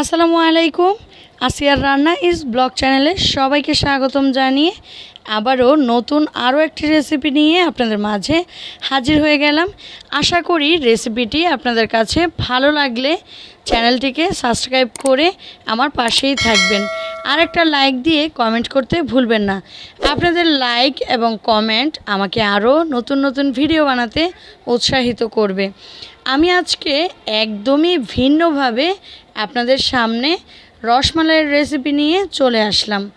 আসসালামু আলাইকুম। আসিয়ার রান্না ইজ ব্লগ চ্যানেলে সবাইকে স্বাগতম জানিয়ে আবারও নতুন আরও একটি রেসিপি নিয়ে আপনাদের মাঝে হাজির হয়ে গেলাম। আশা করি রেসিপিটি আপনাদের কাছে ভালো লাগলে চ্যানেলটিকে সাবস্ক্রাইব করে আমার পাশেই থাকবেন। আর একটা লাইক দিয়ে কমেন্ট করতে ভুলবেন না। আপনাদের লাইক এবং কমেন্ট আমাকে আরও নতুন নতুন ভিডিও বানাতে উৎসাহিত করবে। আমি আজকে একদমই ভিন্নভাবে আপনাদের সামনে রসমালাইয়ের রেসিপি নিয়ে চলে আসলাম।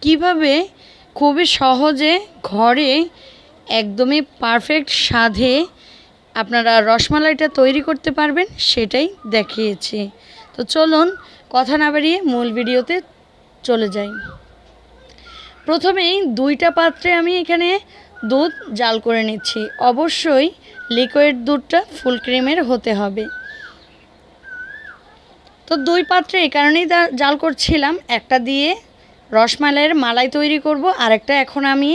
কীভাবে? খুবই সহজে ঘরে একদমই পারফেক্ট স্বাদে আপনারা রসমালাইটা তৈরি করতে পারবেন, সেটাই দেখিয়েছি। তো চলুন, কথা না বাড়িয়ে মূল ভিডিওতে চলে যাই। প্রথমেই দুইটা পাত্রে আমি এখানে দুধ জাল করে নিচ্ছি। অবশ্যই লিকুইড দুধটা ফুল ক্রিমের হতে হবে। তো দুই পাত্রে এই কারণেই জাল করছিলাম। একটা দিয়ে রসমালাইয়ের মালাই তৈরি করব, আর একটা এখন আমি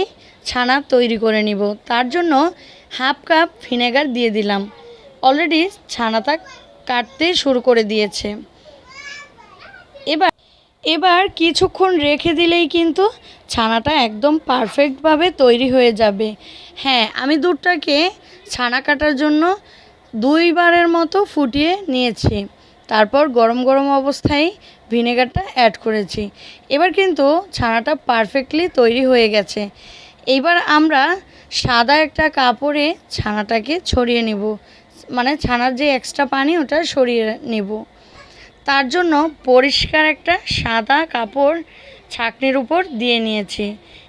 ছানা তৈরি করে নিব। তার জন্য হাফ কাপ ভিনেগার দিয়ে দিলাম। অলরেডি ছানাটা কাটতে শুরু করে দিয়েছে। এবার এবার কিছুক্ষণ রেখে দিলেই কিন্তু ছানাটা একদম পারফেক্টভাবে তৈরি হয়ে যাবে। হ্যাঁ আমি দুধটাকে ছানা কাটার জন্য দুইবারের মতো ফুটিয়ে নিয়েছি। তারপর গরম গরম অবস্থায় ভিনেগারটা অ্যাড করেছি। এবার কিন্তু ছানাটা পারফেক্টলি তৈরি হয়ে গেছে। এইবার আমরা সাদা একটা কাপড়ে ছানাটাকে ছড়িয়ে নিব। মানে ছানার যে এক্সট্রা পানি ওটা সরিয়ে নেব। তার জন্য পরিষ্কার একটা সাদা কাপড় ছাকনির উপর দিয়ে নিয়েছি।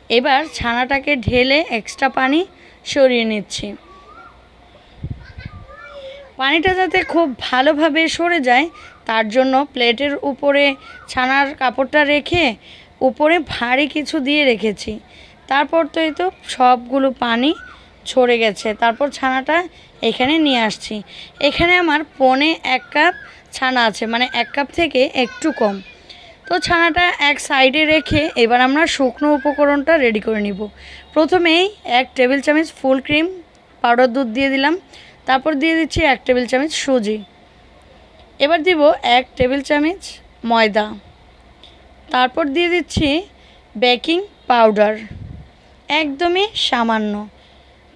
এবার ছানাটাকে ঢেলে এক্সট্রা পানি সরিয়ে নিচ্ছি। পানিটা যাতে খুব ভালোভাবে সরে যায়, তার জন্য প্লেটের উপরে ছানার কাপড়টা রেখে উপরে ভারী কিছু দিয়ে রেখেছি। তারপর তো এই তো সবগুলো পানি ছড়ে গেছে। তারপর ছানাটা এখানে নিয়ে আসছি। এখানে আমার পনে এক কাপ ছানা আছে মানে এক কাপ থেকে একটু কম। তো ছানাটা এক সাইডে রেখে এবার আমরা শুকনো উপকরণটা রেডি করে নিব। প্রথমেই এক টেবিল চামচ ফুল ক্রিম, পাউডার দুধ দিয়ে দিলাম। তারপর দিয়ে দিচ্ছি এক টেবিল চামচ সুজি। এবার দিব এক টেবিল চামচ ময়দা। তারপর দিয়ে দিচ্ছি বেকিং পাউডার। একদমই সামান্য।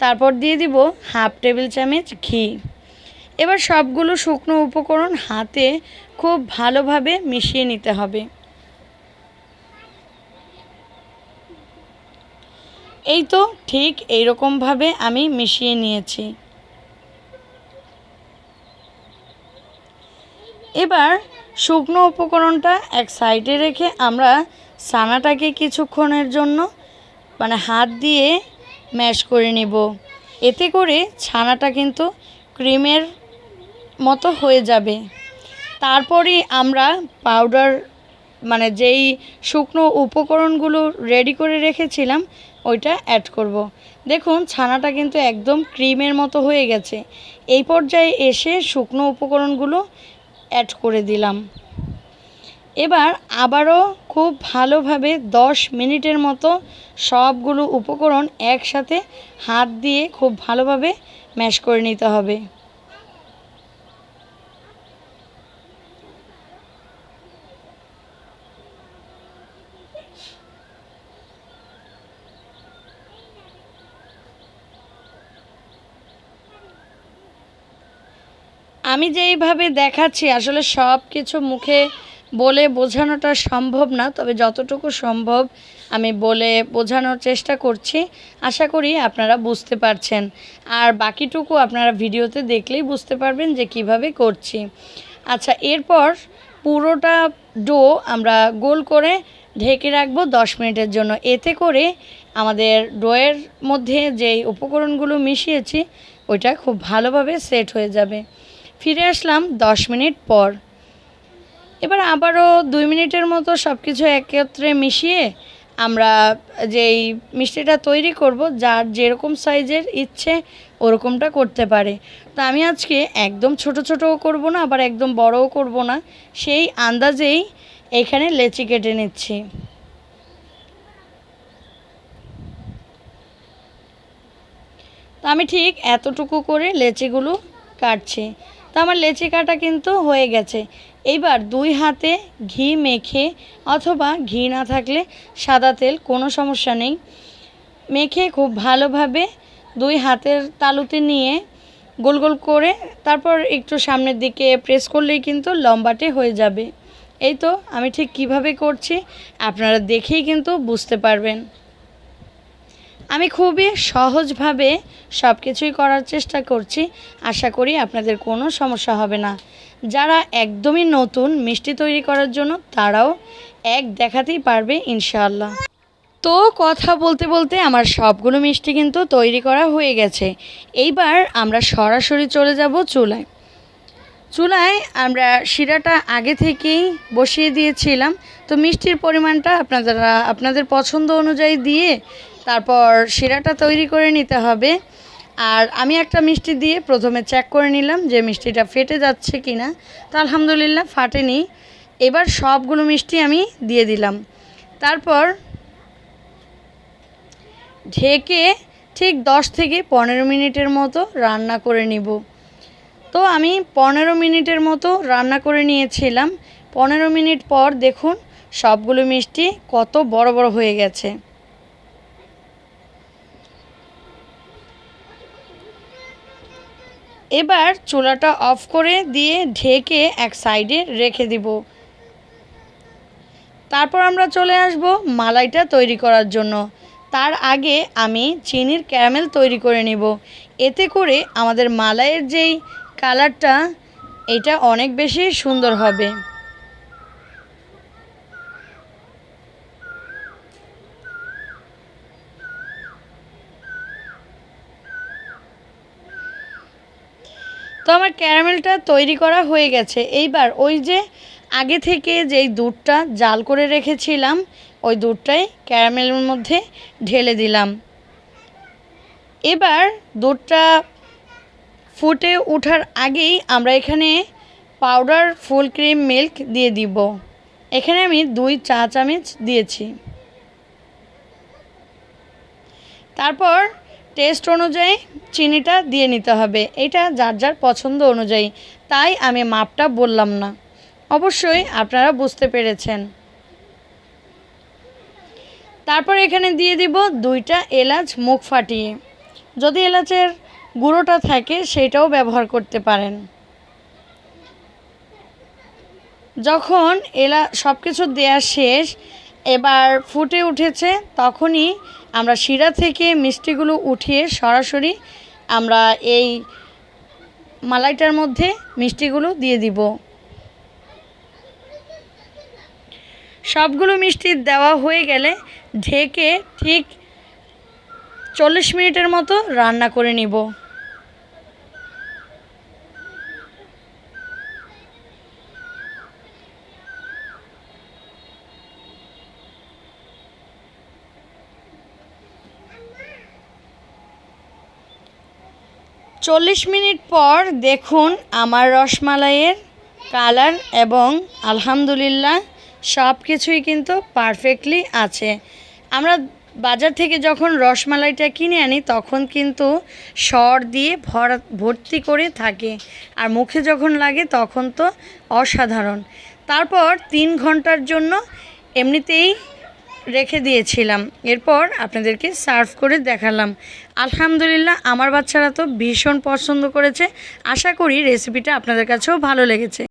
তারপর দিয়ে দিব হাফ টেবিল চামচ ঘি। এবার সবগুলো শুকনো উপকরণ হাতে খুব ভালোভাবে মিশিয়ে নিতে হবে। এই তো ঠিক এইরকমভাবে আমি মিশিয়ে নিয়েছি। এবার শুকনো উপকরণটা এক সাইডে রেখে আমরা সানাটাকে কিছুক্ষণের জন্য মানে হাত দিয়ে ম্যাশ করে নেব। এতে করে ছানাটা কিন্তু ক্রিমের মতো হয়ে যাবে। তারপরই আমরা পাউডার মানে যেই শুকনো উপকরণগুলো রেডি করে রেখেছিলাম, ওইটা অ্যাড করব। দেখুন, ছানাটা কিন্তু একদম ক্রিমের মতো হয়ে গেছে। এই পর্যায়ে এসে শুকনো উপকরণগুলো অ্যাড করে দিলাম। এবার আবারও খুব ভালোভাবে দশ মিনিটের মতো সবগুলো উপকরণ একসাথে হাত দিয়ে খুব ভালোভাবে ম্যাশ করে নিতে হবে। আমি যেইভাবে দেখাচ্ছি, আসলে সব কিছু মুখে বলে বোঝানোটা সম্ভব না, তবে যতটুকু সম্ভব আমি বলে বোঝানোর চেষ্টা করছি। আশা করি আপনারা বুঝতে পারছেন। আর বাকিটুকু আপনারা ভিডিওতে দেখলেই বুঝতে পারবেন যে কীভাবে করছি। আচ্ছা এরপর পুরোটা ডো আমরা গোল করে ঢেকে রাখব দশ মিনিটের জন্য। এতে করে আমাদের ডোয়ের মধ্যে যেই উপকরণগুলো মিশিয়েছি, ওইটা খুব ভালোভাবে সেট হয়ে যাবে। ফিরে আসলাম দশ মিনিট পর। এবার আবারও দুই মিনিটের মতো সব কিছু একত্রে মিশিয়ে আমরা যেই মিষ্টিটা তৈরি করব, যার যেরকম সাইজের ইচ্ছে ওরকমটা করতে পারে। তো আমি আজকে একদম ছোট ছোটও করব না, আবার একদম বড়ও করব না। সেই আন্দাজেই এখানে লেচি কেটে নিচ্ছি। তো আমি ঠিক এতটুকু করে লেচিগুলো কাটছি। আমার লেচি কাটা কিন্তু হয়ে গেছে। এইবার দুই হাতে ঘি মেখে অথবা ঘি না থাকলে সাদা তেল কোনো সমস্যা নেই। মেখে খুব ভালোভাবে দুই হাতের তালুতে নিয়ে গোল গোল করে তারপর একটু সামনের দিকে প্রেস করলেই কিন্তু লম্বাটে হয়ে যাবে। এই তো আমি ঠিক কীভাবে করছি, আপনারা দেখেই কিন্তু বুঝতে পারবেন। আমি খুবই সহজভাবে সব কিছুই করার চেষ্টা করছি। আশা করি আপনাদের কোনো সমস্যা হবে না। যারা একদমই নতুন মিষ্টি তৈরি করার জন্য, তারাও এক দেখাতেই পারবে ইনশাআল্লাহ। তো কথা বলতে বলতে আমার সবগুলো মিষ্টি কিন্তু তৈরি করা হয়ে গেছে। এইবার আমরা সরাসরি চলে যাব চুলায়। চুলায় আমরা শিরাটা আগে থেকেই বসিয়ে দিয়েছিলাম। তো মিষ্টির পরিমাণটা আপনারা, আপনাদের পছন্দ অনুযায়ী দিয়ে তারপর শিরাটা তৈরি করে নিতে হবে। আর আমি একটা মিষ্টি দিয়ে প্রথমে চেক করে নিলাম যে মিষ্টিটা ফেটে যাচ্ছে কি না তো আলহামদুলিল্লাহ ফাটেনি। এবার সবগুলো মিষ্টি আমি দিয়ে দিলাম। তারপর ঢেকে ঠিক দশ থেকে পনেরো মিনিটের মতো রান্না করে নিব। তো আমি পনেরো মিনিটের মতো রান্না করে নিয়েছিলাম। পনেরো মিনিট পর দেখুন সবগুলো মিষ্টি কত বড় বড় হয়ে গেছে। এবার চুলাটা অফ করে দিয়ে ঢেকে এক সাইডে রেখে দিব। তারপর আমরা চলে আসব মালাইটা তৈরি করার জন্য। তার আগে আমি চিনির ক্যারামেল তৈরি করে নিব। এতে করে আমাদের মালাইয়ের যেই কালারটা, এটা অনেক বেশি সুন্দর হবে। তো আমার ক্যারামেলটা তৈরি করা হয়ে গেছে। এইবার ওই যে আগে থেকে যেই দুধটা জাল করে রেখেছিলাম, ওই দুধটাই ক্যারামেলের মধ্যে ঢেলে দিলাম। এবার দুধটা ফুটে ওঠার আগেই আমরা এখানে পাউডার, ফুল ক্রিম, মিল্ক দিয়ে দিব। এখানে আমি দুই চা চামচ দিয়েছি। তারপর টেস্ট অনুযায়ী চিনিটা দিয়ে নিতে হবে। এটা যার যার পছন্দ অনুযায়ী। তাই আমি মাপটা বললাম না। অবশ্যই আপনারা বুঝতে পেরেছেন। তারপর এখানে দিয়ে দিব দুইটা এলাচ মুখ ফাটিয়ে। যদি এলাচের গুঁড়োটা থাকে, সেটাও ব্যবহার করতে পারেন। যখন এলা সব কিছু দেওয়া শেষ এবার ফুটে উঠেছে তখনই আমরা শিরা থেকে মিষ্টিগুলো উঠিয়ে সরাসরি আমরা এই মালাইটার মধ্যে মিষ্টিগুলো দিয়ে দিব। সবগুলো মিষ্টি দেওয়া হয়ে গেলে ঢেকে ঠিক চল্লিশ মিনিটের মতো রান্না করে নিব। চল্লিশ মিনিট পর দেখুন আমার রসমালাইয়ের কালার এবং আলহামদুলিল্লাহ সব কিছুই কিন্তু পারফেক্টলি আছে। আমরা বাজার থেকে যখন রসমালাইটা কিনে আনি, তখন কিন্তু সর দিয়ে ভরা, ভর্তি করে থাকে। আর মুখে যখন লাগে, তখন তো অসাধারণ। তারপর তিন ঘণ্টার জন্য এমনিতেই রেখে দিয়েছিলাম। এরপর আপনাদেরকে সার্ভ করে দেখালাম। আলহামদুলিল্লাহ, আমার বাচ্চারা তো ভীষণ পছন্দ করেছে। আশা করি রেসিপিটা আপনাদের কাছেও ভালো লেগেছে।